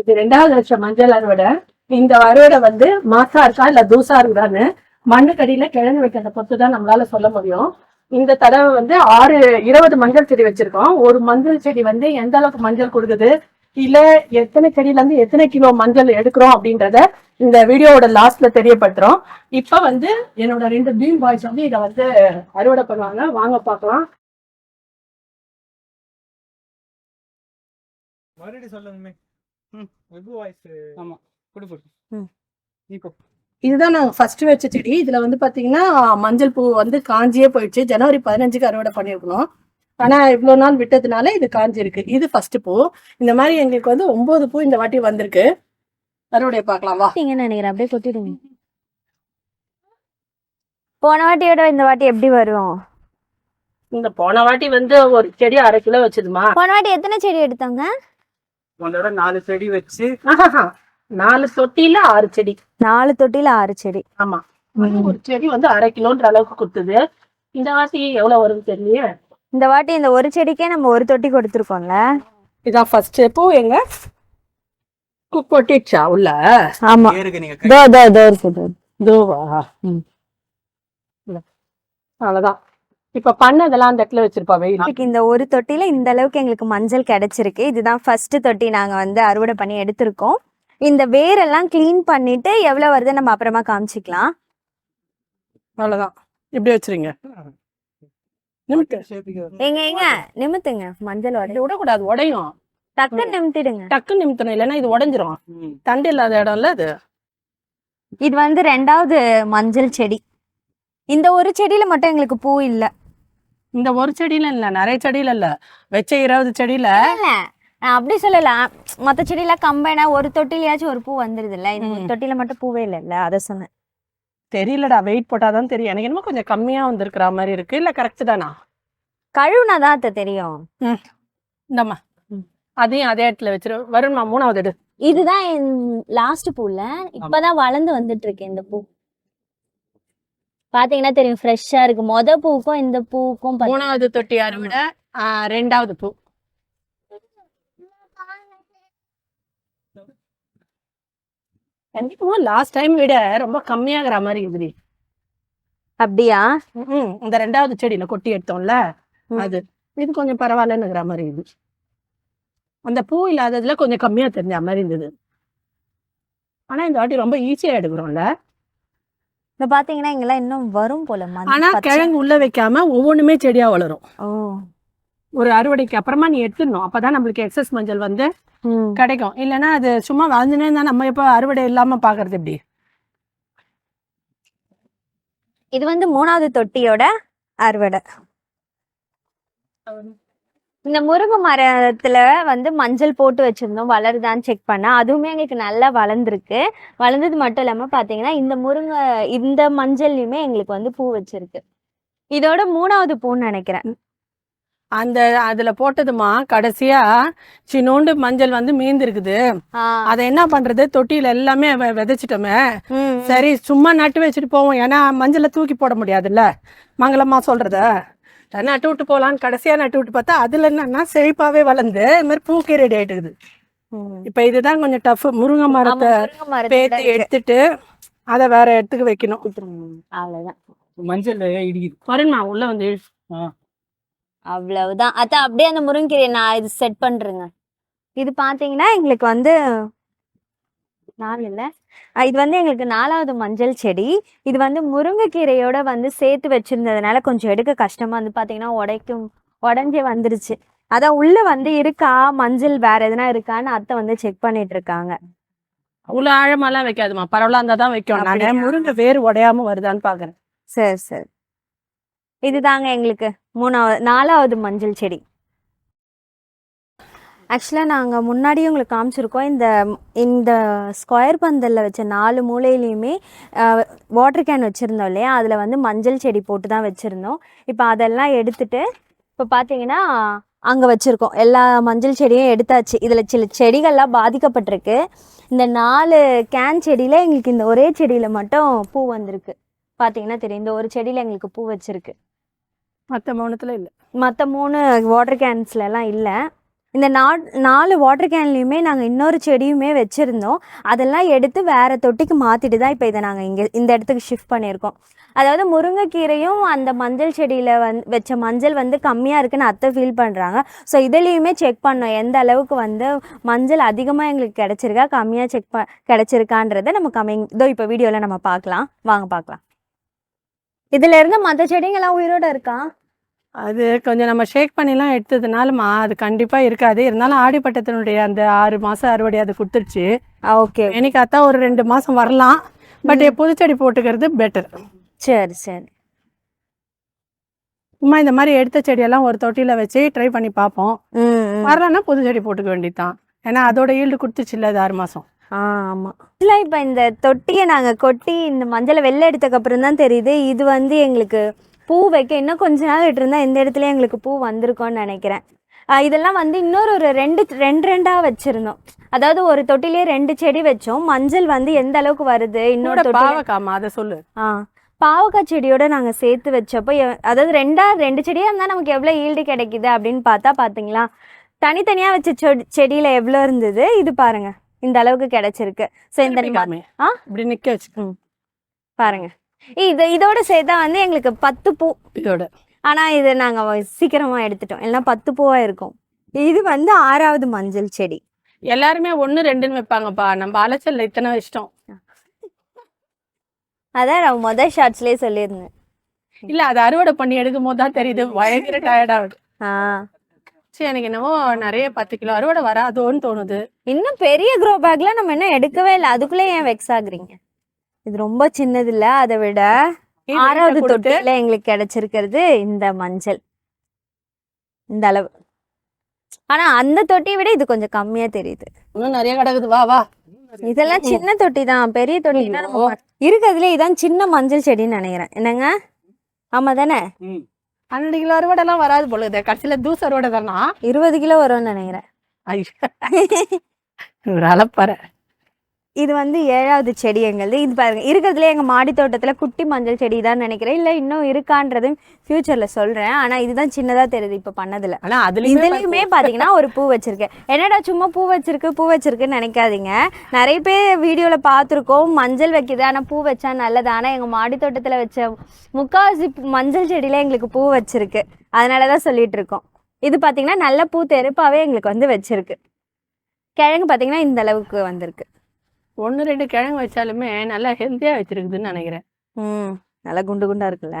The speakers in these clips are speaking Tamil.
இது ரெண்டாவது வருஷம் மஞ்சள் அறுவடை இந்த அறுவடை வந்து மாசா இருக்கா இல்ல தூசா இருக்கான்னு மண்ணுக்கடியில கிழங்கு வைக்கிறத பொறுத்து தான் நம்மளால சொல்ல முடியும். இந்த தடவை வந்து ஆறு இருபது மஞ்சள் செடி வச்சிருக்கோம். ஒரு மஞ்சள் செடி வந்து எந்த அளவுக்கு மஞ்சள் கொடுக்குது? இல்ல எத்தனை செடியில இருந்து எத்தனை கிலோ மஞ்சள் எடுக்கிறோம் அப்படின்றத இந்த வீடியோவோட லாஸ்ட்ல தெரியப்படுத்துறோம். இப்ப வந்து என்னோட ரெண்டு பீம் பாய்ஸ் வந்து இதை வந்து அறுவடை பண்ணுவாங்க. வாங்க பார்க்கலாம். மறுபடியும் சொல்லுங்க ஆமா. இதுதான் நாங்க ஃபர்ஸ்ட் வச்ச செடி. இதுல வந்து பாத்தீங்கன்னா மஞ்சள் பூ வந்து காஞ்சியே போயிடுச்சு. ஜனவரி பதினஞ்சுக்கு அறுவடை பண்ணிருக்கணும் ஆனா இவ்வளவு நாள் விட்டதுனால இது காஞ்சி இருக்கு இது ஃபர்ஸ்ட் பூ. இந்த மாதிரி எங்களுக்கு வந்து ஒன்பது பூ இந்த வாட்டி வந்திருக்கு. அறுவடையை பார்க்கலாம் வா. கொட்டிங்கன்னு நினைக்கிறேன் அப்படியே கொட்டிடுங்க. போன வாட்டியோட இந்த வாட்டி எப்படி வரும்? இந்த போன வாட்டி வந்து ஒரு செடி அரை கிலோ வச்சதுமா? போன வாட்டி எத்தனை செடி எடுத்தாங்க? உன்னோட நாலு செடி வச்சு. நாலு தொட்டியில ஆறு செடி. நாலு தொட்டில ஆறு செடி. ஆமா. ஒரு செடி வந்து அரை கிலோன்ற அளவுக்கு கொடுத்தது. இந்த வாட்டி எவ்வளவு வருது தெரியலையே. இந்த வாட்டி இந்த ஒரு செடிக்கே நம்ம ஒரு தொட்டி கொடுத்துருக்கோம்ல. இதான் ஃபர்ஸ்ட் பூ எங்க? கு- கொட்டிடுச்சா உள்ள? ஆமா. இதோ இதோ இதோ இருக்குது இதுவா? ம். இப்ப பண்ணதெல்லாம் அந்த இடத்துல வச்சிருப்பா வெயில். இந்த ஒரு தொட்டில இந்த அளவுக்கு எங்களுக்கு மஞ்சள் கிடைச்சிருக்கு. இதுதான் ஃபர்ஸ்ட் தொட்டி நாங்க வந்து அறுவடை பண்ணி எடுத்திருக்கோம். இந்த வேரெல்லாம் க்ளீன் பண்ணிட்டு எவ்வளவு வருது நம்ம அப்புறமா காமிச்சிக்கலாம். அவ்வளவுதான். இப்படி வச்சிருங்க. எங்க எங்க நிமித்துங்க. மஞ்சள் உடை விடக்கூடாது உடையும். டக்கு நிமித்திடுங்க. டக்கு நிமித்தணும் இல்லைன்னா இது உடைஞ்சிரும். தண்டு இல்லாத இடம்ல அது இது வந்து ரெண்டாவது மஞ்சள் செடி. இந்த ஒரு செடியில மட்டும் எங்களுக்கு பூ இல்ல. இந்த ஒரு செடியில இல்ல நிறைய செடியில இல்ல. வச்ச இருபது செடியில நான் அப்படி சொல்லல. மத்த செடியில கம்பைனா ஒரு தொட்டிலையாச்சும் ஒரு பூ வந்துருது இல்ல இந்த. தொட்டில மட்டும் பூவே இல்ல அத சொன்னேன். தெரியலடா. வெயிட் போட்டாதான் தெரியும். எனக்கு என்னமோ கொஞ்சம் கம்மியா வந்திருக்கிற மாதிரி இருக்கு. இல்ல கரெக்ட் தானா? கழுவுனாதான் அத்தை தெரியும். இந்தம்மா. அதையும் அதே இடத்துல வச்சிரு. வரும்மா மூணாவது எடு. இதுதான் லாஸ்ட் பூல இப்பதான் வளர்ந்து வந்துட்டு இருக்கு இந்த பூ. பாத்தீங்கன்னா தெரியும் ஃப்ரெஷ்ஷா இருக்கு. மொத பூக்கும் இந்த பூக்கும் மூணாவது தொட்டி அறுவடை ஆ, ரெண்டாவது பூ. கண்டிப்பா லாஸ்ட் டைம் விட ரொம்ப கம்மியாகிற மாதிரி இருக்குது. அப்படியா? ம், இந்த ரெண்டாவது செடியில கொட்டி எடுத்தோம்ல. அது. இது கொஞ்சம் பரவாயில்லன்னுங்கிற மாதிரி இது அந்த பூ இல்லாததுல கொஞ்சம் கம்மியா தெரிஞ்ச மாதிரி இருந்தது. ஆனா இந்த வாட்டி ரொம்ப ஈஸியா எடுக்கிறோம்ல. இப்ப பாத்தீங்கன்னா இங்கெல்லாம் இன்னும் வரும் போல மஞ்சள் ஆனா. கிழங்கு உள்ள வைக்காம ஒவ்வொன்றுமே செடியா வளரும். ஓ. ஒரு அறுவடைக்கு அப்புறமா நீ எடுத்துடணும். அப்பதான் நம்மளுக்கு எக்ஸஸ் மஞ்சள் வந்து. கிடைக்கும். இல்லைன்னா அது சும்மா வளர்ந்துனே இருந்தா நம்ம இப்ப அறுவடை இல்லாம பாக்குறது எப்படி? இது வந்து மூணாவது தொட்டியோட அறுவடை. இந்த முருங்கை மரத்துல வந்து மஞ்சள் போட்டு வச்சிருந்தோம் வளருதான்னு செக் பண்ணா. அதுவுமே எங்களுக்கு நல்லா வளர்ந்துருக்கு. வளர்ந்தது மட்டும் இல்லாம பாத்தீங்கன்னா இந்த முருங்கை இந்த மஞ்சள்லயுமே எங்களுக்கு வந்து பூ வச்சிருக்கு. இதோட மூணாவது பூன்னு நினைக்கிறேன். அந்த அதுல போட்டதுமா கடைசியா சின்னோண்டு மஞ்சள் வந்து மீந்து இருக்குது ஆ, அதை என்ன பண்றது? தொட்டியில எல்லாமே விதைச்சிட்டோமே. சரி சும்மா நட்டு வச்சுட்டு போவோம். ஏன்னா மஞ்சளை தூக்கி போட முடியாதுல்ல. மங்களமா சொல்றத. நட்டு விட்டு போலான்னு கடைசியா நட்டு விட்டு பார்த்தா அதுல என்னன்னா செழிப்பாவே வளர்ந்து இது மாதிரி பூக்கே ரெடி ம். இப்ப இதுதான் கொஞ்சம் டஃப் முருங்கை மரத்தை பேத்து. எடுத்துட்டு அதை வேற இடத்துக்கு வைக்கணும். அவ்வளவுதான். மஞ்சள் இடிக்குது. வருண்மா உள்ள வந்து. அவ்வளவுதான். அதான் அப்படியே அந்த முருங்கீரையை நான் இது செட் பண்றேங்க. இது பாத்தீங்கன்னா எங்களுக்கு வந்து நாலு இல்ல? இது வந்து எங்களுக்கு நாலாவது மஞ்சள் செடி. இது வந்து முருங்கைக்கீரையோட வந்து சேர்த்து வச்சிருந்ததுனால கொஞ்சம் எடுக்க கஷ்டமா வந்து பாத்தீங்கன்னா உடைக்கும் உடஞ்சே வந்துருச்சு. அதான் உள்ள வந்து இருக்கா? மஞ்சள் வேற எதுனா இருக்கான்னு அத்தை வந்து செக் பண்ணிட்டு இருக்காங்க. அவ்வளவு ஆழமாலாம் வைக்காதுமா பரவலா இருந்தா தான் வைக்கும்? நான் முருங்கை வேர் உடையாம வருதான்னு பாக்குறேன். சரி சரி. இதுதாங்க எங்களுக்கு மூணாவது நாலாவது மஞ்சள் செடி. ஆக்சுவலாக நாங்கள் முன்னாடியே உங்களுக்கு காமிச்சிருக்கோம். இந்த இந்த ஸ்கொயர் பந்தலில் வச்ச நாலு மூலையிலையுமே வாட்டர் கேன் வச்சுருந்தோம் இல்லையா? அதில் வந்து மஞ்சள் செடி போட்டு தான் வச்சுருந்தோம். இப்போ அதெல்லாம் எடுத்துட்டு இப்போ பார்த்தீங்கன்னா அங்கே வச்சுருக்கோம். எல்லா மஞ்சள் செடியும் எடுத்தாச்சு. இதில் சில செடிகள்லாம் பாதிக்கப்பட்டிருக்கு. இந்த நாலு கேன் செடியில் எங்களுக்கு இந்த ஒரே செடியில் மட்டும் பூ வந்திருக்கு. பார்த்தீங்கன்னா தெரியும். இந்த ஒரு செடியில் எங்களுக்கு பூ வச்சிருக்கு. மத்த மௌனத்துல இல்ல. மற்ற மூணு வாட்டர் கேன்ஸ்ல எல்லாம் இல்லை. இந்த நா நாலு வாட்டர் கேன்லேயுமே நாங்கள் இன்னொரு செடியுமே வச்சுருந்தோம். அதெல்லாம் எடுத்து வேறு தொட்டிக்கு மாற்றிட்டு தான் இப்போ இதை நாங்கள் இங்கே இந்த இடத்துக்கு ஷிஃப்ட் பண்ணியிருக்கோம். அதாவது முருங்கைக்கீரையும் அந்த மஞ்சள் செடியில் வந் வச்ச மஞ்சள் வந்து கம்மியாக இருக்குன்னு அத்தை ஃபீல் பண்ணுறாங்க ஸோ இதுலேயுமே செக் பண்ணோம் எந்த அளவுக்கு வந்து மஞ்சள் அதிகமாக எங்களுக்கு கிடச்சிருக்கா கம்மியாக செக் ப கிடச்சிருக்கான்றதை நம்ம கம்மிங் இதோ இப்போ வீடியோவில் நம்ம பார்க்கலாம். வாங்க பார்க்கலாம். இதுலேருந்து மற்ற செடிங்கள்லாம் உயிரோட இருக்கா? அது கொஞ்சம் நம்ம ஷேக் பண்ணிலாம் எடுத்ததுனாலமா அது கண்டிப்பா இருக்காது. இருந்தாலும் ஆடிப்பட்டத்தினுடைய அந்த ஆறு மாசம் அறுவடை அது கொடுத்துருச்சு. ஓகே எனக்கு அதான் ஒரு ரெண்டு மாசம் வரலாம். பட் புதுச்செடி போட்டுக்கிறது பெட்டர் சரி சரி. சும்மா இந்த மாதிரி எடுத்த செடியெல்லாம் ஒரு தொட்டியில வச்சு ட்ரை பண்ணி பார்ப்போம். வரலன்னா புது செடி போட்டுக்க வேண்டியதுதான். ஏன்னா அதோட ஈல்டு கொடுத்துச்சு இல்ல அது ஆறு மாசம். ஆ ஆமாம் இல்லை இப்போ இந்த தொட்டியை நாங்கள் கொட்டி இந்த மஞ்சளை வெளில எடுத்ததுக்கப்புறம் தான் தெரியுது. இது வந்து எங்களுக்கு பூ வைக்க இன்னும் கொஞ்ச நாள் விட்டுருந்தா இந்த இடத்துல எங்களுக்கு பூ வந்திருக்கும்னு நினைக்கிறேன். இதெல்லாம் வந்து இன்னொரு ஒரு ரெண்டு ரெண்டு ரெண்டாக வச்சுருந்தோம். அதாவது ஒரு தொட்டிலேயே ரெண்டு செடி வச்சோம். மஞ்சள் வந்து எந்த அளவுக்கு வருது? இன்னொரு பாவக்காமா அதை சொல்லு. ஆ பாவக்காய் செடியோட நாங்கள் சேர்த்து வச்சப்போ அதாவது ரெண்டா ரெண்டு செடியாக இருந்தால் நமக்கு எவ்வளோ ஈல்டு கிடைக்குது அப்படின்னு பார்த்தா பார்த்தீங்களா தனித்தனியாக வச்ச செடி செடியில் எவ்வளோ இருந்தது? இது பாருங்க. இந்த அளவுக்கு கிடைச்சிருக்கு. ஸோ இந்த. ஆ? இப்படி பாருங்க. இது இதோட சேர்த்தா வந்து எங்களுக்கு பத்து பூ. இதோட. ஆனால் இது நாங்கள் சீக்கிரமாக எடுத்துட்டோம். எல்லாம் பத்து பூவாக இருக்கும். இது வந்து ஆறாவது மஞ்சள் செடி. எல்லாருமே ஒண்ணு ரெண்டுன்னு வைப்பாங்கப்பா. நம்ம அலைச்சல்ல இத்தனை இஷ்டம். அதான் நான் மொதல் ஷார்ட்ஸ்லேயே சொல்லியிருந்தேன். இல்ல அது அறுவடை பண்ணி எடுக்கும் போது தான் தெரியுது. பயங்கர டயர்ட் ஆகுது ஆ. சரி எனக்கு என்னவோ நிறைய பத்து கிலோ அறுவடை வராதோன்னு தோணுது. இன்னும் பெரிய க்ரோ பேக்ல நம்ம இன்னும் எடுக்கவே இல்லை. அதுக்குள்ளே ஏன் வெக்ஸ் ஆகுறீங்க? இது ரொம்ப சின்னது இல்ல அதை விட ஆறாவது தொட்டில எங்களுக்கு கிடைச்சிருக்கிறது இந்த மஞ்சள். இந்த அளவு. ஆனா அந்த தொட்டியை விட இது கொஞ்சம் கம்மியா தெரியுது. இன்னும் நிறைய கிடக்குது. வா வா. இதெல்லாம் சின்ன தொட்டி தான். பெரிய தொட்டி ஐயோ. இருக்கிறதுல இதான் சின்ன மஞ்சள் செடின்னு நினைக்கிறேன். என்னங்க? ஆமா தானே? பன்னெண்டு கிலோ அறுவடை எல்லாம் வராது போல இது கடைசியில தூசு அறுவடை தானா? இருபது கிலோ வரும்னு நினைக்கிறேன். ஐயோ. ஒரு அளப்பற இது வந்து ஏழாவது செடி எங்களுது இது பாருங்க இருக்கிறதுல எங்க மாடி தோட்டத்துல குட்டி மஞ்சள் செடி தான் நினைக்கிறேன். இல்ல இன்னும் இருக்கான்றது ஃபியூச்சர்ல சொல்றேன். ஆனா இதுதான் சின்னதா தெரியுது இப்ப பண்ணதுல. ஆனா அதுலயுமே இதுலயுமே பாத்தீங்கன்னா ஒரு பூ வச்சிருக்கேன். என்னடா சும்மா பூ வச்சிருக்கு பூ வச்சிருக்குன்னு நினைக்காதீங்க. நிறைய பேர் வீடியோல பார்த்துருக்கோம் மஞ்சள் வைக்குது ஆனா பூ வச்சா நல்லது. ஆனா எங்க மாடி தோட்டத்துல வச்ச முக்காவாசி மஞ்சள் செடியில எங்களுக்கு பூ வச்சிருக்கு. அதனாலதான் சொல்லிட்டு இருக்கோம். இது பாத்தீங்கன்னா நல்ல பூ தெருப்பாவே எங்களுக்கு வந்து வச்சிருக்கு. கிழங்கு பாத்தீங்கன்னா இந்த அளவுக்கு வந்திருக்கு. ஒண்ணு ரெண்டு கிழங்கு வச்சாலுமே நல்லா ஹெல்த்தியா வச்சிருக்குதுன்னு நினைக்கிறேன். ம் நல்லா குண்டு குண்டா இருக்குல்ல.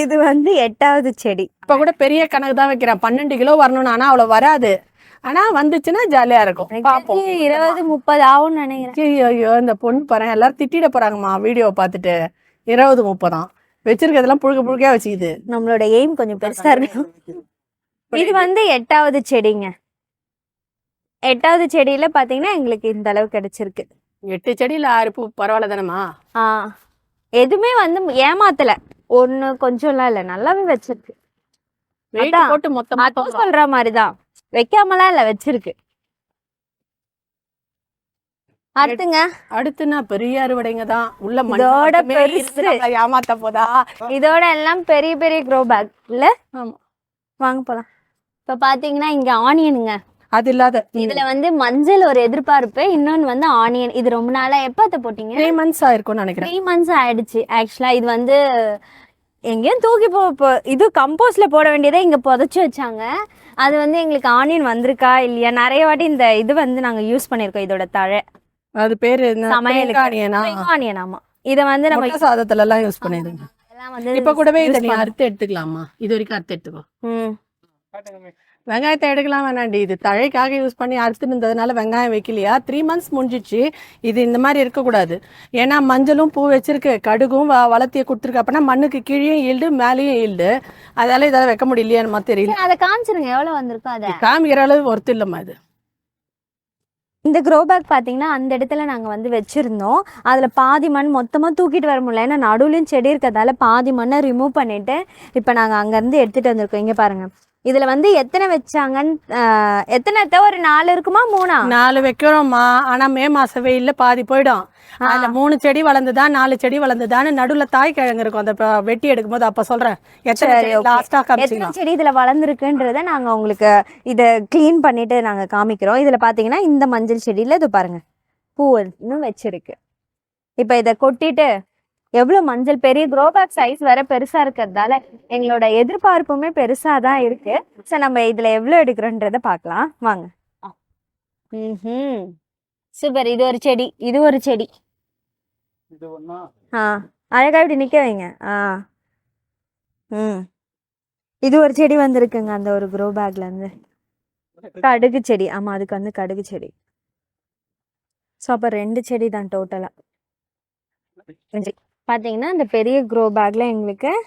இது வந்து எட்டாவது செடி. இப்ப கூட பெரிய கணக்கு தான் வைக்கிறேன். பன்னெண்டு கிலோ வரணும்னு ஆனா அவ்வளவு வராது. ஆனா வந்துச்சுன்னா ஜாலியா இருக்கும். பாப்போம். இருபது முப்பது ஆகும்னு நினைக்கிறேன். ஐயோ இந்த பொண்ணு பாருங்க. எல்லாரும் திட்டிட போறாங்கம்மா வீடியோ பார்த்துட்டு. இருபது முப்பதாம் வச்சிருக்கிறதெல்லாம் புழுக்க புழுக்கையா வச்சுக்குது. நம்மளோட எய்ம் கொஞ்சம் பெருசா இருக்கு இது வந்து எட்டாவது செடிங்க. எட்டாவது செடியில பாத்தீங்கன்னா எங்களுக்கு இந்த அளவு கிடைச்சிருக்கு. எட்டு செடியில ஆறு பூ பரவாயில்ல தானம்மா ஆ. எதுவுமே வந்து ஏமாத்தல. ஒண்ணு கொஞ்சம்லாம் இல்ல. நல்லாவே வச்சிருக்கு. போட்டு மொத்தமா அதுவும் சொல்ற மாதிரிதான். வைக்காமலாம் இல்ல வச்சிருக்கு. அடுத்துங்க. அடுத்துனா பெரிய அறுவடைங்க தான் உள்ள இதோட பெருசு. ஏமாத்த போதா? இதோட எல்லாம் பெரிய பெரிய க்ரோ பேக் இல்ல ஆமா. வாங்க போலாம். இப்ப பாத்தீங்கன்னா இங்க ஆனியனுங்க. அது இல்லாத இதுல வந்து மஞ்சள் ஒரு எதிர்பார்ப்பு இன்னொன்னு வந்து ஆனியன். இது ரொம்ப நாளா எப்ப அத்தை போட்டீங்க? த்ரீ மந்த்ஸ் ஆயிருக்கும்னு நினைக்கிறேன். த்ரீ மந்த்ஸ் ஆயிடுச்சு. ஆக்சுவலா இது வந்து எங்கேயும் தூக்கி போ போ- இது கம்போஸ்ட்ல போட வேண்டியதை இங்க புதைச்சு வச்சாங்க. அது வந்து எங்களுக்கு ஆனியன் வந்திருக்கா இல்லையா? நிறைய வாட்டி இந்த இது வந்து நாங்க யூஸ் பண்ணிருக்கோம் இதோட தழை. அது பேரு என்ன? சமையலுக்கு. ஆனியனா? ஆனியன் ஆமா. இதை வந்து நம்ம சாதத்துல எல்லாம் யூஸ் வந்து இப்ப கூடவே இதை நீ அறுத்து எடுத்துக்கலாமா? இது வரைக்கும் அறுத்து எடுத்துக்கோ. ம். காட்டுங்க வெங்காயத்தை எடுக்கலாம் வேணாண்டி. இது தழைக்காக யூஸ் பண்ணி அறுத்துட்டு இருந்ததுனால வெங்காயம் வைக்கலையா? த்ரீ மந்த்ஸ் முடிஞ்சிச்சு இது இந்த மாதிரி இருக்கக்கூடாது. ஏன்னா மஞ்சளும் பூ வச்சிருக்கு. கடுகும் வ- வளர்த்திய கொடுத்துருக்கு. அப்படின்னா மண்ணுக்கு கீழேயும் ஈல்டு மேலேயும் ஈல்டு. அதால இதெல்லாம் வைக்க முடியலையான்னு தெரியல. அதை காமிச்சிருங்க. எவ்வளவு வந்திருக்கோ அதை. காமிக்கிற அளவு ஒர்த்து இல்லம்மா இது. இந்த க்ரோ பேக் பார்த்தீங்கன்னா அந்த இடத்துல நாங்கள் வந்து வச்சுருந்தோம். அதில் பாதி மண் மொத்தமாக தூக்கிட்டு வர முடியல. ஏன்னா நடுவுலையும் செடி இருக்கிறதால பாதி மண்ணை ரிமூவ் பண்ணிவிட்டு இப்போ நாங்கள் அங்கேருந்து எடுத்துகிட்டு வந்திருக்கோம். இங்கே பாருங்கள் இதுல வந்து எத்தனை வச்சாங்கன்னு எத்தனை? ஒரு நாலு இருக்குமா மூணா? நாலு வைக்கிறோம்மா. ஆனா மே மாச வெயில்ல பாதி போயிடும். அதுல மூணு செடி வளர்ந்துதா நாலு செடி வளர்ந்துதான்னு நடுவுல தாய் கிழங்கு இருக்கும். அந்த வெட்டி எடுக்கும் போது அப்ப சொல்றேன். எத்தனை செடி இதுல வளர்ந்துருக்குன்றத நாங்க உங்களுக்கு இத க்ளீன் பண்ணிட்டு நாங்க காமிக்கிறோம். இதுல பாத்தீங்கன்னா இந்த மஞ்சள் செடியில இது பாருங்க. பூ இன்னும் வச்சிருக்கு. இப்ப இத கொட்டிட்டு எவ்வளவு மஞ்சள்? பெரிய க்ரோபேக் சைஸ் வேற பெருசா இருக்கிறதால எங்களோட எதிர்பார்ப்புமே பெருசா தான் இருக்கு. சோ நம்ம இதுல எவ்வளவு எடுக்கிறோன்றத பார்க்கலாம். வாங்க. ம் சூப்பர் இது ஒரு செடி. இது ஒரு செடி. ஆ. அழகா இப்படி நிக்க வைங்க. ஆ. ம். இது ஒரு செடி வந்திருக்குங்க அந்த ஒரு க்ரோ பேக்ல இருந்து கடுகு செடி. ஆமா அதுக்கு வந்து கடுகு செடி. ஸோ அப்போ ரெண்டு செடி தான் டோட்டலா பாத்தீங்கன்னா இந்த பெரிய க்ரோ பேக்ல எங்களுக்கு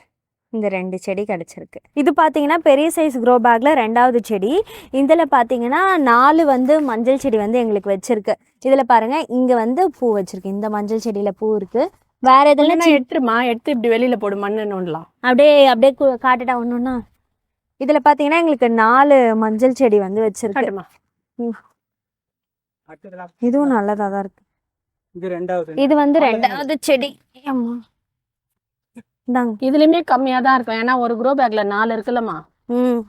இந்த ரெண்டு செடி கிடைச்சிருக்கு. இது பாத்தீங்கன்னா பெரிய சைஸ் க்ரோ பேக்ல ரெண்டாவது செடி. இதுல பாத்தீங்கன்னா நாலு வந்து மஞ்சள் செடி வந்து எங்களுக்கு வச்சிருக்கு. இதுல பாருங்க இங்க வந்து பூ வச்சிருக்கு. இந்த மஞ்சள் செடியில பூ இருக்கு. வேற எதுல இல்லைன்னா எடுத்துருமா? எடுத்து இப்படி வெளியில போடு மண்ணு நோண்டலாம். அப்படியே அப்படியே கு- காட்டுடா ஒண்ணுன்னா. இதுல பாத்தீங்கன்னா எங்களுக்கு நாலு மஞ்சள் செடி வந்து வச்சிருக்கு. காட்டுமா? அடுத்ததுல இதுவும் நல்லதா தான் இருக்கு. இது ரெண்டாவது. இது வந்து ரெண்டாவது செடி. இந்தாங்க. இதுலயுமே கம்மியா தான் இருக்கும். ஏன்னா ஒரு க்ரோ பேக்ல நாலு இருக்குல்லம்மா. ம்.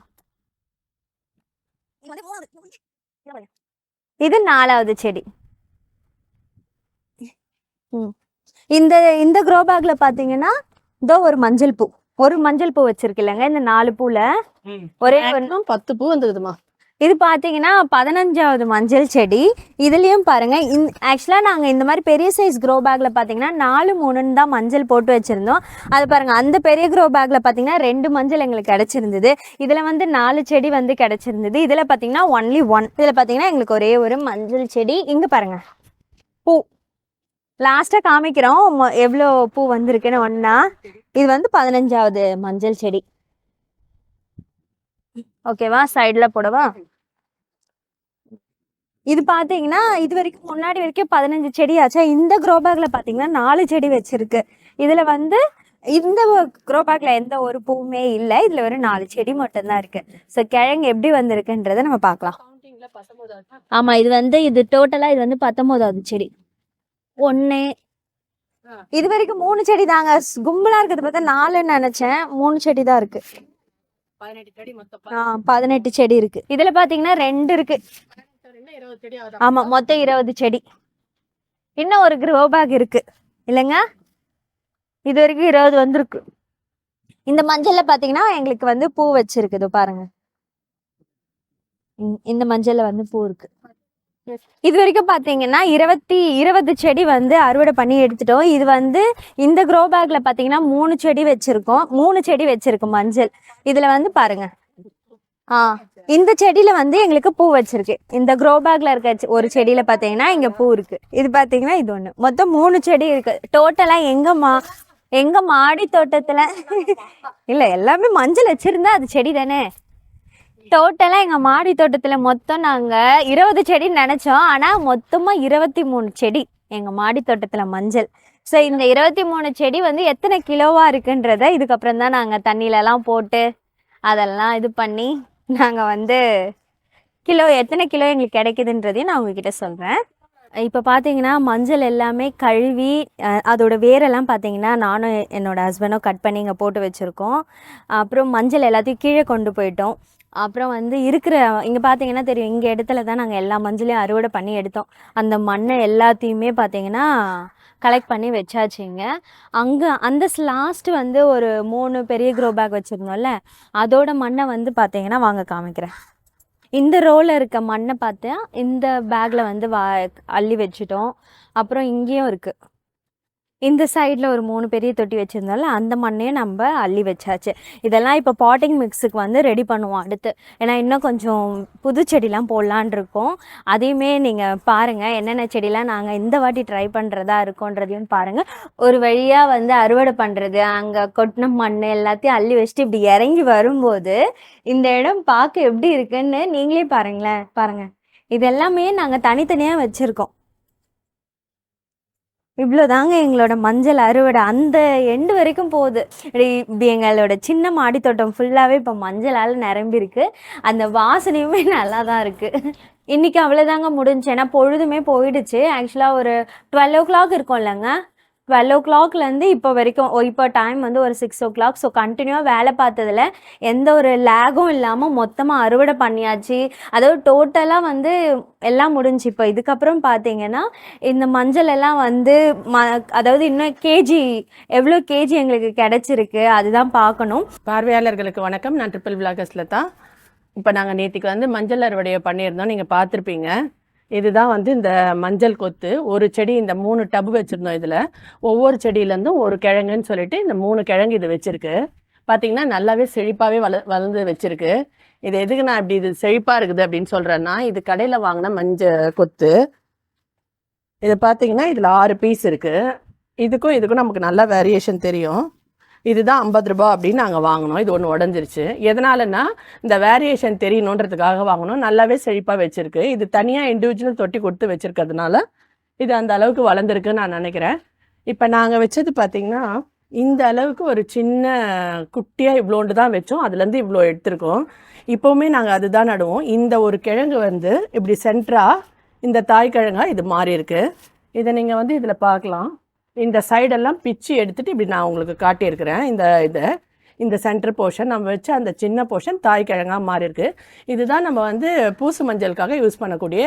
இது நாலாவது செடி. ம். இந்த இந்த க்ரோ பேக்ல பாத்தீங்கன்னா இதோ ஒரு மஞ்சள் பூ. ஒரு மஞ்சள் பூ வச்சிருக்கு இல்லைங்க இந்த நாலு பூல. ம். ஒரே பத்து பூ வந்துக்குதுமா இது பார்த்தீங்கன்னா பதினஞ்சாவது மஞ்சள் செடி. இதுலையும் பாருங்கள் இந் ஆக்சுவலாக நாங்கள் இந்த மாதிரி பெரிய சைஸ் க்ரோ பேக்கில் பார்த்தீங்கன்னா நாலு மூணுன்னு தான் மஞ்சள் போட்டு வச்சுருந்தோம். அது பாருங்கள் அந்த பெரிய க்ரோ பேக்கில் பார்த்தீங்கன்னா ரெண்டு மஞ்சள் எங்களுக்கு கிடச்சிருந்தது. இதில் வந்து நாலு செடி வந்து கிடச்சிருந்தது. இதில் பார்த்தீங்கன்னா ஒன்லி ஒன் இதில் பார்த்தீங்கன்னா எங்களுக்கு ஒரே ஒரு மஞ்சள் செடி. இங்கே பாருங்கள் பூ. லாஸ்ட்டாக காமிக்கிறோம் எவ்வளோ பூ வந்திருக்குன்னு ஒன்றா இது வந்து பதினஞ்சாவது மஞ்சள் செடி. ஓகேவா சைடில் போடவா? இது பாத்தீங்கன்னா இது வரைக்கும் முன்னாடி வரைக்கும் பதினஞ்சு செடி ஆச்சா? இந்த க்ரோ பேக்ல பாத்தீங்கன்னா நாலு செடி வச்சிருக்கு. இதுல வந்து இந்த க்ரோ பேக்ல எந்த ஒரு பூவுமே இல்லை. இதுல வெறும் நாலு செடி மட்டும்தான் இருக்கு. ஸோ கிழங்கு எப்படி வந்திருக்குன்றத நம்ம பார்க்கலாம். கவுண்டிங்ல பத்தொன்பதாவது ஆமா இது வந்து இது டோட்டலா இது வந்து பத்தொன்பதாவது செடி. ஒன்னு ஆ. இது வரைக்கும் மூணு செடி தாங்க. கும்பலா இருக்கிறது பார்த்தா நாலுன்னு நினைச்சேன். மூணு செடி தான் இருக்கு. பதினெட்டு செடி மொத்தம் ஆ பதினெட்டு செடி இருக்கு. இதுல பாத்தீங்கன்னா ரெண்டு இருக்கு. ஆமா மொத்தம் இருபது செடி. இன்னும் ஒரு க்ரோ பேக் இருக்கு. இல்லைங்க? இது வரைக்கும் இருபது வந்திருக்கு. இந்த மஞ்சள்ல பாத்தீங்கன்னா எங்களுக்கு வந்து பூ வச்சிருக்குது பாருங்க. இந்த- மஞ்சள்ல வந்து பூ இருக்கு. இது வரைக்கும் பாத்தீங்கன்னா இருபத்தி இருபது செடி வந்து அறுவடை பண்ணி எடுத்துட்டோம். இது வந்து இந்த க்ரோ பேக்ல பாத்தீங்கன்னா மூணு செடி வச்சிருக்கோம். மூணு செடி வச்சிருக்கோம் மஞ்சள். இதுல வந்து பாருங்க. இந்த செடியில வந்து எங்களுக்கு பூ வச்சிருக்கு. இந்த க்ரோ பேக்ல இருக்க ஒரு செடியில பாத்தீங்கன்னா இங்க பூ இருக்கு. இது பாத்தீங்கன்னா இது ஒண்ணு. மொத்தம் மூணு செடி இருக்கு. டோட்டலா எங்க மா எங்க மாடி தோட்டத்துல இல்ல எல்லாமே மஞ்சள் வச்சிருந்தா அது செடி தானே. டோட்டலா எங்க மாடி தோட்டத்துல மொத்தம் நாங்க இருபது செடின்னு நினைச்சோம். ஆனா மொத்தமா இருபத்தி மூணு செடி எங்க மாடி தோட்டத்துல மஞ்சள். ஸோ இந்த இருபத்தி மூணு செடி வந்து எத்தனை கிலோவா இருக்குன்றத இதுக்கப்புறம் தான் நாங்க தண்ணியில எல்லாம் போட்டு அதெல்லாம் இது பண்ணி நாங்கள் வந்து கிலோ எத்தனை கிலோ எங்களுக்கு கிடைக்குதுன்றதையும் நான் உங்ககிட்ட சொல்கிறேன் இப்போ பார்த்தீங்கன்னா மஞ்சள் எல்லாமே கழுவி அதோடய அதோட வேரெல்லாம் பார்த்தீங்கன்னா நானும் என்னோடய ஹஸ்பண்டும் கட் பண்ணி இங்கே போட்டு வச்சுருக்கோம். அப்புறம் மஞ்சள் எல்லாத்தையும் கீழே கொண்டு போயிட்டோம். அப்புறம் வந்து இருக்கிற இங்கே பார்த்தீங்கன்னா தெரியும் இங்கே இடத்துல தான் நாங்கள் எல்லா மஞ்சளையும் அறுவடை பண்ணி எடுத்தோம். அந்த மண்ணை எல்லாத்தையுமே பார்த்தீங்கன்னா கலெக்ட் பண்ணி வச்சாச்சுங்க. அங்கே அந்த லாஸ்ட் வந்து ஒரு மூணு பெரிய க்ரோ பேக் வச்சுருந்தோம்ல அதோட மண்ணை வந்து பார்த்தீங்கன்னா வாங்க காமிக்கிறேன். இந்த ரோவில் இருக்க மண்ணை பார்த்தா இந்த பேக்கில் வந்து வா அள்ளி வச்சுட்டோம். அப்புறம் இங்கேயும் இருக்குது இந்த சைடில் ஒரு மூணு பெரிய தொட்டி வச்சுருந்தோம்ல அந்த மண்ணையும் நம்ம அள்ளி வச்சாச்சு. இதெல்லாம் இப்போ பாட்டிங் மிக்ஸுக்கு வந்து ரெடி பண்ணுவோம் அடுத்து. ஏன்னா இன்னும் கொஞ்சம் புது செடிலாம் போடலான் இருக்கோம். அதையுமே நீங்கள் பாருங்கள் என்னென்ன செடிலாம் நாங்கள் இந்த வாட்டி ட்ரை பண்ணுறதா இருக்கோன்றதையும் பாருங்கள் ஒரு வழியாக வந்து அறுவடை பண்ணுறது அங்கே கொட்டின மண் எல்லாத்தையும் அள்ளி வச்சுட்டு இப்படி இறங்கி வரும்போது இந்த இடம் பார்க்க எப்படி இருக்குன்னு நீங்களே பாருங்களேன் பாருங்கள் இது எல்லாமே நாங்கள் தனித்தனியாக வச்சுருக்கோம். இவ்வளோதாங்க எங்களோட மஞ்சள் அறுவடை. அந்த எண்டு வரைக்கும் போகுது. இப்படி எங்களோட சின்ன மாடி தோட்டம் ஃபுல்லாகவே இப்போ மஞ்சளால் நிரம்பியிருக்கு. அந்த வாசனையுமே நல்லா தான் இருக்குது இன்றைக்கி அவ்வளோதாங்க முடிஞ்சு. ஏன்னா பொழுதுமே போயிடுச்சு. ஆக்சுவலாக ஒரு டுவெல் ஓ கிளாக் இருக்கும் இல்லைங்க டுவெல் ஓ கிளாக்லேருந்து இப்போ வரைக்கும் இப்போ டைம் வந்து ஒரு சிக்ஸ் ஓ கிளாக் ஸோ கண்டினியூவாக வேலை பார்த்ததுல எந்த ஒரு லேகும் இல்லாமல் மொத்தமாக அறுவடை பண்ணியாச்சு. அதாவது டோட்டலாக வந்து எல்லாம் முடிஞ்சு. இப்போ இதுக்கப்புறம் பார்த்தீங்கன்னா இந்த மஞ்சள் எல்லாம் வந்து ம அதாவது இன்னும் கேஜி எவ்வளோ கேஜி எங்களுக்கு கிடச்சிருக்கு அதுதான் பார்க்கணும். பார்வையாளர்களுக்கு வணக்கம். நான் ட்ரிபிள் விலாகஸில் தான் இப்போ நாங்கள் நேற்றுக்கு வந்து மஞ்சள் அறுவடையை பண்ணியிருந்தோம். நீங்கள் பார்த்துருப்பீங்க. இதுதான் வந்து இந்த மஞ்சள் கொத்து. ஒரு செடி இந்த மூணு டப் வச்சுருந்தோம் இதில். ஒவ்வொரு செடியிலேருந்தும் ஒரு கிழங்குன்னு சொல்லிட்டு இந்த மூணு கிழங்கு இது வச்சுருக்கு. பார்த்தீங்கன்னா நல்லாவே செழிப்பாகவே வள வளர்ந்து வச்சுருக்கு. இது எதுக்கு நான் இப்படி இது செழிப்பாக இருக்குது அப்படின்னு சொல்கிறேன்னா இது கடையில் வாங்கின மஞ்சள் கொத்து. இது பார்த்திங்கன்னா இதில் ஆறு பீஸ் இருக்குது இதுக்கும் இதுக்கும் நமக்கு நல்ல வேரியேஷன் தெரியும். இதுதான் ஐம்பது ரூபாய் அப்படின்னு நாங்கள் வாங்கினோம். இது ஒன்று உடஞ்சிருச்சு. எதனாலன்னா இந்த வேரியேஷன் தெரியணுன்றதுக்காக வாங்கினோம். நல்லாவே செழிப்பாக வச்சுருக்கு. இது தனியாக இண்டிவிஜுவல் தொட்டி கொடுத்து வச்சுருக்கிறதுனால இது அந்த அளவுக்கு வளர்ந்துருக்குன்னு நான் நினைக்கிறேன். இப்போ நாங்கள் வச்சது பார்த்திங்கன்னா இந்த அளவுக்கு ஒரு சின்ன குட்டியாக இவ்வளோண்டு தான் வச்சோம். அதுலேருந்து இவ்வளோ எடுத்திருக்கோம். இப்போவுமே நாங்கள் அதுதான் நடுவோம். இந்த ஒரு கிழங்கு வந்து இப்படி சென்ட்ரா இந்த தாய் கிழங்கா இது மாறி இருக்குது இதை நீங்கள் வந்து இதில் பார்க்கலாம். இந்த சைடெல்லாம் பிச்சு எடுத்துட்டு இப்படி நான் உங்களுக்கு காட்டியிருக்கிறேன். இந்த இதை இந்த சென்டர் போர்ஷன் நம்ம வச்சு அந்த சின்ன போர்ஷன் தாய் கிழங்காக மாறி இருக்கு. இதுதான் நம்ம வந்து பூசு மஞ்சளுக்காக யூஸ் பண்ணக்கூடிய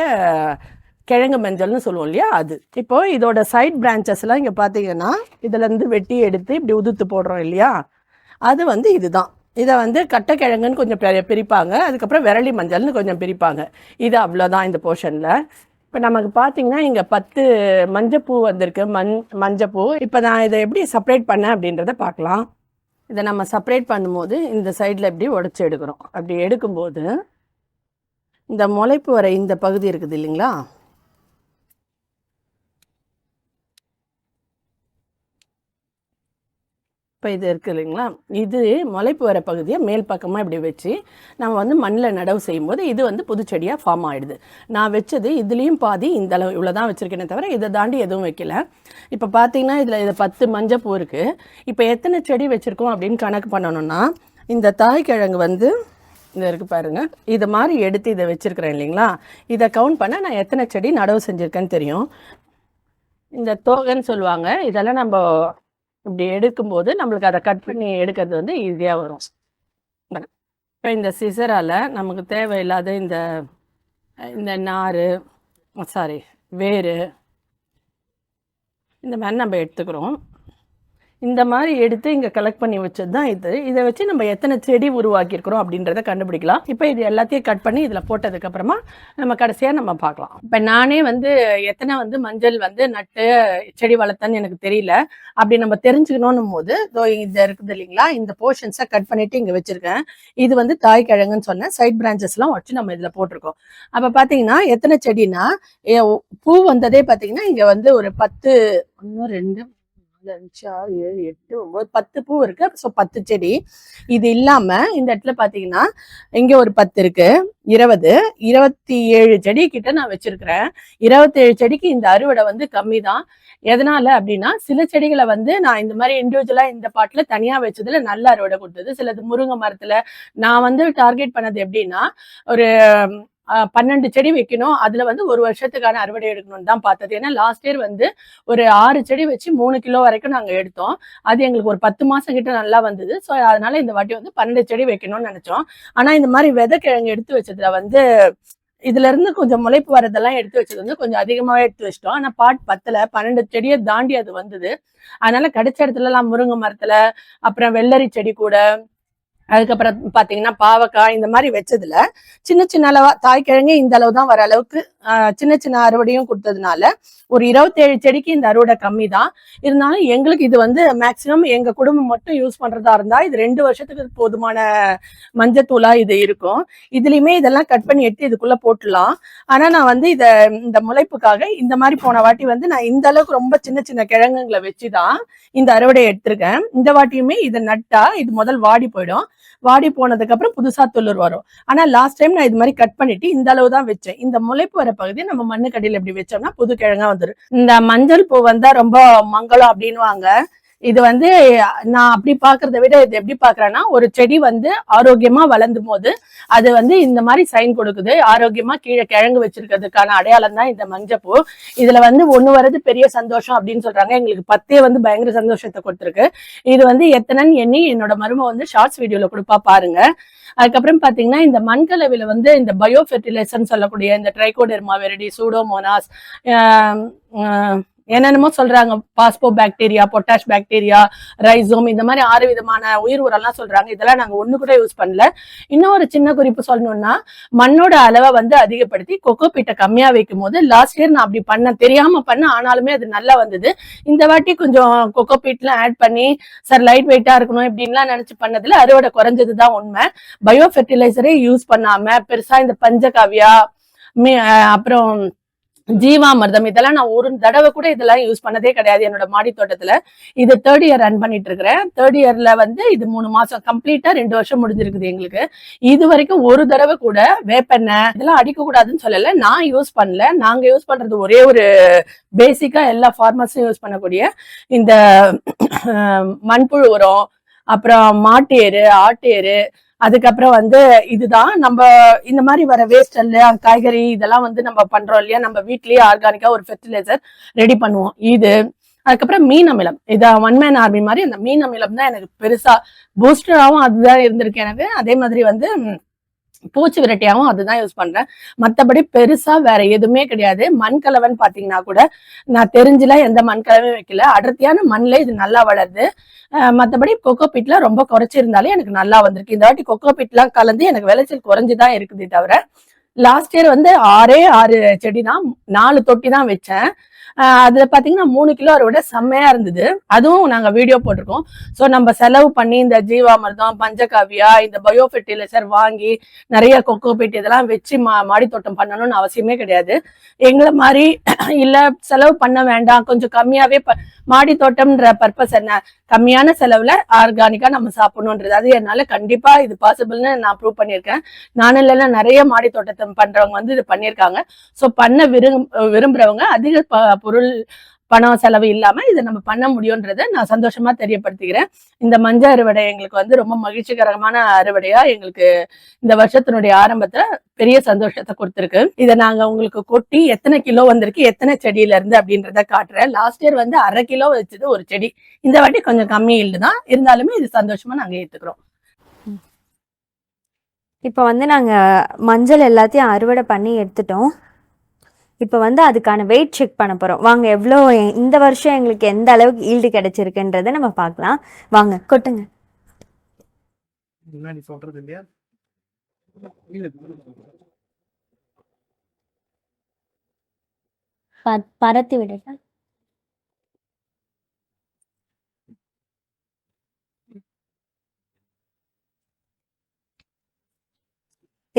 கிழங்கு மஞ்சள்னு சொல்லுவோம் இல்லையா? அது. இப்போது இதோட சைட் பிரான்ச்சஸ்லாம் இங்கே பார்த்தீங்கன்னா இதுலேருந்து வெட்டி எடுத்து இப்படி உதுத்து போடுறோம் இல்லையா? அது வந்து இதுதான். இதை வந்து கட்டைக்கிழங்குன்னு கொஞ்சம் பிரிப்பாங்க. அதுக்கப்புறம் விரலி மஞ்சள்னு கொஞ்சம் பிரிப்பாங்க. இது அவ்வளோதான் இந்த போர்ஷனில் இப்போ நமக்கு பார்த்தீங்கன்னா இங்கே பத்து மஞ்சப்பூ வந்திருக்கு. மண் மஞ்சப்பூ. இப்போ நான் இதை எப்படி செப்பரேட் பண்ணேன் அப்படின்றத பார்க்கலாம். இதை நம்ம செப்பரேட் பண்ணும்போது இந்த சைடில் எப்படி உடச்சி எடுக்கிறோம். அப்படி எடுக்கும்போது இந்த முளைப்பு வர இந்த பகுதி இருக்குது இல்லைங்களா? இப்போ இது இருக்குது இல்லைங்களா? இது முளைப்பு வர பகுதியை மேல் பக்கமாக இப்படி வச்சு நம்ம வந்து மண்ணில் நடவு செய்யும்போது இது வந்து புதுச்செடியாக ஃபார்ம் ஆகிடுது நான் வச்சது இதுலேயும் பாதி இந்த அளவு இவ்வளோ தான் வச்சுருக்கேனே தவிர இதை தாண்டி எதுவும் வைக்கல. இப்போ பார்த்தீங்கன்னா இதில் இதை பத்து மஞ்சப்பூ இருக்குது இப்போ எத்தனை செடி வச்சுருக்கோம் அப்படின்னு கணக்கு பண்ணணும்னா இந்த தாய்க்கிழங்கு வந்து இந்த இருக்குது பாருங்கள் இது மாதிரி எடுத்து இதை வச்சுருக்கிறேன் இல்லைங்களா? இதை கவுண்ட் பண்ண நான் எத்தனை செடி நடவு செஞ்சுருக்கேன்னு தெரியும். இந்த தோகைன்னு சொல்லுவாங்க. இதெல்லாம் நம்ம இப்படி எடுக்கும்போது நம்மளுக்கு அதை கட் பண்ணி எடுக்கிறது வந்து ஈஸியாக வரும். இப்போ இந்த சிசரால் நமக்கு தேவையில்லாத இந்த இந்த நார் சாரி வேர் இந்த மாதிரி நம்ம எடுத்துக்கிறோம். இந்த மாதிரி எடுத்து இங்கே கலெக்ட் பண்ணி வச்சது தான் இது. இதை வச்சு நம்ம எத்தனை செடி உருவாக்கியிருக்கிறோம் அப்படின்றத கண்டுபிடிக்கலாம். இப்போ இது எல்லாத்தையும் கட் பண்ணி இதில் போட்டதுக்கப்புறமா நம்ம கடைசியாக நம்ம பார்க்கலாம். இப்போ நானே வந்து எத்தனை வந்து மஞ்சள் வந்து நட்டு செடி வளர்த்தேன்னு எனக்கு தெரியல. அப்படி நம்ம தெரிஞ்சுக்கணும் போது இது இருக்குது இல்லைங்களா? இந்த போர்ஷன்ஸை கட் பண்ணிட்டு இங்கே வச்சுருக்கேன். இது வந்து தாய் கிழங்குன்னு சொன்னேன் சைட் பிரான்ச்சஸ்லாம் வச்சு நம்ம இதில் போட்டிருக்கோம். அப்போ பார்த்தீங்கன்னா எத்தனை செடினா பூ வந்ததே பார்த்தீங்கன்னா இங்கே வந்து ஒரு பத்து ஒன்று ரெண்டு ரெண்டு அஞ்சு ஆறு ஏழு எட்டு ஒன்பது பத்து பூ இருக்கு. ஸோ பத்து செடி. இது இல்லாம இந்த இடத்துல பாத்தீங்கன்னா இங்க ஒரு பத்து இருக்கு. இருபது. இருபத்தி ஏழு செடி கிட்ட நான் வச்சிருக்கிறேன். இருபத்தேழு செடிக்கு இந்த அறுவடை வந்து கம்மி தான் எதனால அப்படின்னா சில செடிகளை வந்து நான் இந்த மாதிரி இண்டிவிஜுவலா இந்த பாட்டுல தனியா வச்சதுல நல்ல அறுவடை கொடுத்தது. சிலது முருங்கை மரத்துல நான் வந்து டார்கெட் பண்ணது எப்படின்னா ஒரு பன்னெண்டு செடி வைக்கணும். அதுல வந்து ஒரு வருஷத்துக்கான அறுவடை எடுக்கணும்னு தான் பார்த்தது. ஏன்னா லாஸ்ட் இயர் வந்து ஒரு ஆறு செடி வச்சு மூணு கிலோ வரைக்கும் நாங்க எடுத்தோம். அது எங்களுக்கு ஒரு பத்து மாசம் கிட்ட நல்லா வந்தது. ஸோ அதனால இந்த வாட்டி வந்து பன்னெண்டு செடி வைக்கணும்னு நினைச்சோம். ஆனா இந்த மாதிரி விதை கிழங்கு எடுத்து வச்சதுல வந்து இதுல இருந்து கொஞ்சம் முளைப்பு வரதெல்லாம் எடுத்து வச்சது வந்து கொஞ்சம் அதிகமாவே எடுத்து வச்சிட்டோம். ஆனா பாட் பத்துல. பன்னெண்டு செடியை தாண்டி அது வந்தது. அதனால கிடைச்ச இடத்துல எல்லாம் முருங்கை மரத்துல அப்புறம் வெள்ளரி செடி கூட அதுக்கப்புறம் பார்த்தீங்கன்னா பாவக்காய் இந்த மாதிரி வச்சதுல சின்ன சின்ன அளவா தாய்க்கிழங்கு இந்த அளவு தான் வர அளவுக்கு சின்ன சின்ன அறுவடையும் கொடுத்ததுனால ஒரு இருபத்தேழு செடிக்கு இந்த அறுவடை கம்மி தான் இருந்தாலும் எங்களுக்கு இது வந்து மேக்சிமம் எங்க குடும்பம் மட்டும் யூஸ் பண்றதா இருந்தா இது ரெண்டு வருஷத்துக்கு போதுமான மஞ்சத்தூளா இது இருக்கும். இதுலயுமே இதெல்லாம் கட் பண்ணி எடுத்து இதுக்குள்ள போட்டுடலாம். ஆனா நான் வந்து இத இந்த முளைப்புக்காக இந்த மாதிரி போன வாட்டி வந்து நான் இந்த அளவுக்கு ரொம்ப சின்ன சின்ன கிழங்குங்களை வச்சுதான் இந்த அறுவடை எடுத்திருக்கேன். இந்த வாட்டியுமே இதை நட்டா இது முதல் வாடி போயிடும். வாடி போனதுக்கு அப்புறம் புதுசா துளிர் வரும். ஆனா லாஸ்ட் டைம் நான் இது மாதிரி கட் பண்ணிட்டு இந்த அளவு தான் வச்சேன். இந்த முளைப்பு வர பகுதி நம்ம மண்ணு கடையில் இப்படி வச்சோம்னா புது கிழங்கா வந்துடும் இந்த மஞ்சள் பூ வந்தா ரொம்ப மங்களம் அப்படின்னுவாங்க. இது வந்து நான் அப்படி பாக்குறத விட இது எப்படி பாக்குறேன்னா ஒரு செடி வந்து ஆரோக்கியமா வளர்ந்தும் போது அது வந்து இந்த மாதிரி சைன் கொடுக்குது. ஆரோக்கியமா கீழே கிழங்கு வச்சிருக்கிறதுக்கான அடையாளம் தான் இந்த மஞ்சப்பூ. இதுல வந்து ஒண்ணு வர்றது பெரிய சந்தோஷம் அப்படின்னு சொல்றாங்க. எங்களுக்கு பத்தே வந்து பயங்கர சந்தோஷத்தை கொடுத்துருக்கு. இது வந்து எத்தனைன்னு எண்ணி என்னோட மருமை வந்து ஷார்ட்ஸ் வீடியோல கொடுப்பா பாருங்க. அதுக்கப்புறம் பாத்தீங்கன்னா இந்த மண்கலவில வந்து இந்த பயோ ஃபெர்டிலைசர்னு சொல்லக்கூடிய இந்த ட்ரைகோடெர்மா வெரடி சூடோமோனாஸ் என்னென்னமோ சொல்றாங்க. Phospho bacteria potash bacteria rhizome இந்த மாதிரி ஆறு விதமான உயிர் உரம்லாம் சொல்றாங்க. இதெல்லாம் நாங்க ஒண்ணு கூட யூஸ் பண்ணல. இன்னும் ஒரு சின்ன குறிப்பு சொல்லணும்னா மண்ணோட அளவை வந்து அதிகப்படுத்தி கொக்கோ பீட்டை கம்மியா வைக்கும் போது லாஸ்ட் இயர் நான் அப்படி பண்ண தெரியாம பண்ண ஆனாலுமே அது நல்லா வந்தது. இந்த வாட்டி கொஞ்சம் கொக்கோ பீட்லாம் ஆட் பண்ணி சார் லைட் வெயிட்டா இருக்கணும் இப்படின்லாம் நினைச்சு பண்ணதுல அறுவடை குறைஞ்சது தான் உண்மை. பயோ ஃபெர்டிலைசரே யூஸ் பண்ணாம பெருசா இந்த பஞ்சகாவியா அப்புறம் ஜீவாமிர்தம் இதெல்லாம் நான் ஒரு தடவை கூட இதெல்லாம் யூஸ் பண்ணதே கிடையாது என்னோட மாடி தோட்டத்துல. இது தேர்ட் இயர் ரன் பண்ணிட்டு இருக்கிறேன். தேர்ட் இயர்ல வந்து இது மூணு மாசம் கம்ப்ளீட்டா ரெண்டு வருஷம் முடிஞ்சிருக்குது எங்களுக்கு. இது வரைக்கும் ஒரு தடவை கூட வேப்பெண்ணெய் இதெல்லாம் அடிக்க கூடாதுன்னு சொல்லல. நான் யூஸ் பண்ணல. நாங்க யூஸ் பண்றது ஒரே ஒரு பேசிக்கா எல்லா ஃபார்மர்ஸும் யூஸ் பண்ணக்கூடிய இந்த மண்புழு உரம் அப்புறம் மாட்டு எரு ஆட்டு எரு அதுக்கப்புறம் வந்து இதுதான். நம்ம இந்த மாதிரி வர வேஸ்ட் இல்லையா காய்கறி இதெல்லாம் வந்து நம்ம பண்றோம் இல்லையா? நம்ம வீட்லயே ஆர்கானிக்கா ஒரு ஃபெர்டிலைசர் ரெடி பண்ணுவோம். இது அதுக்கப்புறம் மீன் அமிலம். இதை ஒன் மேன் ஆர்மி மாதிரி அந்த மீன் அமிலம் தான் எனக்கு பெருசா பூஸ்டராகவும் அதுதான் இருந்திருக்கு. எனக்கு அதே மாதிரி வந்து பூச்சி விரட்டியாகவும் அதுதான் யூஸ் பண்றேன். மற்றபடி பெருசா வேற எதுவுமே கிடையாது. மண் கலவைன்னு பாத்தீங்கன்னா கூட நான் தெரிஞ்சுல எந்த மண் கலவையும் வைக்கல. அடர்த்தியான மண்ணில் இது நல்லா வளருது. மற்றபடி கொக்கோ பீட்ல ரொம்ப குறைச்சிருந்தாலே எனக்கு நல்லா வந்திருக்கு. இந்த வாட்டி கொக்கோ பீட்லாம் கலந்து எனக்கு விளைச்சல் குறைஞ்சுதான் இருக்குதே தவிர லாஸ்ட் இயர் வந்து ஆறே ஆறு செடி தான் நாலு தொட்டி தான் வச்சேன். அதுல பாத்தீங்கன்னா மூணு கிலோ அறுவடை செம்மையா இருந்தது. அதுவும் நாங்க வீடியோ போட்டிருக்கோம். சோ நம்ம செலவு பண்ணி இந்த ஜீவாமிர்தம் பஞ்சகாவியா இந்த பயோ ஃபெர்டிலைசர் வாங்கி நிறைய கொக்கோ பெட்டி இதெல்லாம் வச்சு மா மாடி தோட்டம் பண்ணணும்னு அவசியமே கிடையாது. எங்களை மாதிரி இல்ல செலவு பண்ண வேண்டாம். கொஞ்சம் கம்மியாவே ப- மாடி தோட்டம்ன்ற பர்பஸ் என்ன? கம்மியான செலவுல ஆர்கானிக்கா நம்ம சாப்பிடணுன்றது அது என்னால கண்டிப்பா இது பாசிபிள்னு நான் ப்ரூவ் பண்ணியிருக்கேன். நானும் இல்லைன்னா நிறைய மாடி தோட்டத்தை பண்றவங்க வந்து இது பண்ணியிருக்காங்க. ஸோ பண்ண விரும் விரும்புறவங்க அதிக ப- பொருள் பணம் செலவு இல்லாம இதை நம்ம பண்ண முடியுன்றதை நான் சந்தோஷமா தெரியப்படுத்திக்கிறேன். இந்த மஞ்ச அறுவடை எங்களுக்கு வந்து ரொம்ப மகிழ்ச்சிகரமான அறுவடையா எங்களுக்கு இந்த வருஷத்தினுடைய ஆரம்பத்துல பெரிய சந்தோஷத்தை கொடுத்துருக்கு. இதை நாங்க உங்களுக்கு கொட்டி எத்தனை கிலோ வந்திருக்கு எத்தனை செடியில இருந்து அப்படின்றத காட்டுறேன். லாஸ்ட் இயர் வந்து அரை கிலோ வச்சது ஒரு செடி. இந்த வாட்டி கொஞ்சம் கம்மி இல்லை தான் இருந்தாலுமே இது சந்தோஷமா நாங்க ஏத்துக்கிறோம். இப்போ வந்து நாங்கள் மஞ்சள் எல்லாத்தையும் அறுவடை பண்ணி எடுத்துட்டோம். இப்போ வந்து அதுக்கான வெயிட் செக் பண்ண போகிறோம் வாங்க எவ்வளோ இந்த வருஷம் எங்களுக்கு எந்த அளவுக்கு ஈல்டு கிடைச்சிருக்குன்றதை நம்ம பார்க்கலாம். வாங்க கொட்டுங்க. பரத்தி விடுங்க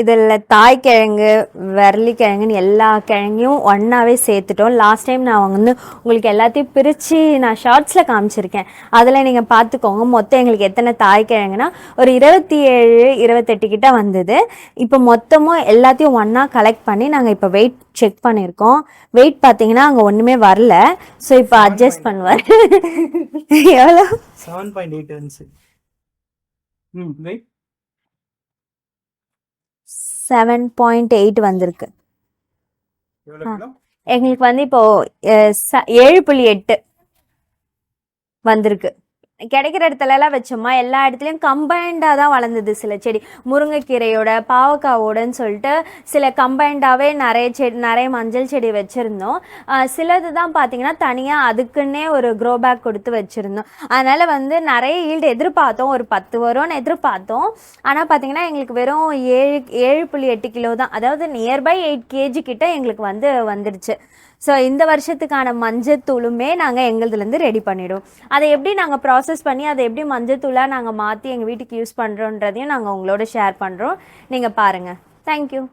இதில் தாய்க்கிழங்கு விரலிக்கிழங்குன்னு எல்லா கிழங்கையும் ஒன்றாவே சேர்த்துட்டோம். லாஸ்ட் டைம் நான் வந்து உங்களுக்கு எல்லாத்தையும் பிரித்து நான் ஷார்ட்ஸில் காமிச்சிருக்கேன். அதில் நீங்கள் பார்த்துக்கோங்க மொத்தம் எங்களுக்கு எத்தனை தாய்க்கிழங்குனா ஒரு இருபத்தி ஏழு இருபத்தெட்டு கிட்ட வந்தது. இப்போ மொத்தமும் எல்லாத்தையும் ஒன்றா கலெக்ட் பண்ணி நாங்கள் இப்போ வெயிட் செக் பண்ணியிருக்கோம். வெயிட் பார்த்தீங்கன்னா அங்கே ஒன்றுமே வரல. ஸோ இப்போ அட்ஜஸ்ட் பண்ணுவார். எவ்வளோ? செவன் பாயிண்ட் எயிட் இருந்துச்சு ம் ரைட் செவன் பாயிண்ட் எயிட் வந்திருக்கு. எங்களுக்கு வந்து இப்போ ஏழு புள்ளி எட்டு வந்திருக்கு. கிடைக்கிற இடத்துல எல்லாம் வச்சோமா எல்லா இடத்துலையும் கம்பைண்டாக தான் வளர்ந்தது சில செடி. முருங்கைக்கீரையோட பாவக்காவோடன்னு சொல்லிட்டு சில கம்பைண்டாகவே நிறைய செடி நிறைய மஞ்சள் செடி வச்சுருந்தோம். சிலது தான் பார்த்தீங்கன்னா தனியாக அதுக்குன்னே ஒரு க்ரோ பேக் கொடுத்து வச்சுருந்தோம். அதனால் வந்து நிறைய ஈல்டு எதிர்பார்த்தோம். ஒரு பத்து வரும்னு எதிர்பார்த்தோம். ஆனால் பார்த்தீங்கன்னா எங்களுக்கு வெறும் ஏழு ஏழு புள்ளி எட்டு கிலோ தான். அதாவது நியர்பை எயிட் கேஜி கிட்ட எங்களுக்கு வந்து வந்துடுச்சு. ஸோ இந்த வருஷத்துக்கான மஞ்சத்தூளுமே நாங்கள் எங்களுதுலேருந்து ரெடி பண்ணிவிடுவோம் அதை எப்படி நாங்கள் ப்ராசஸ் பண்ணி அதை எப்படி மஞ்சத்தூளாக நாங்கள் மாற்றி எங்கள் வீட்டுக்கு யூஸ் பண்ணுறோன்றதையும் நாங்கள் உங்களோட ஷேர் பண்ணுறோம் நீங்கள் பாருங்கள் தேங்க்யூ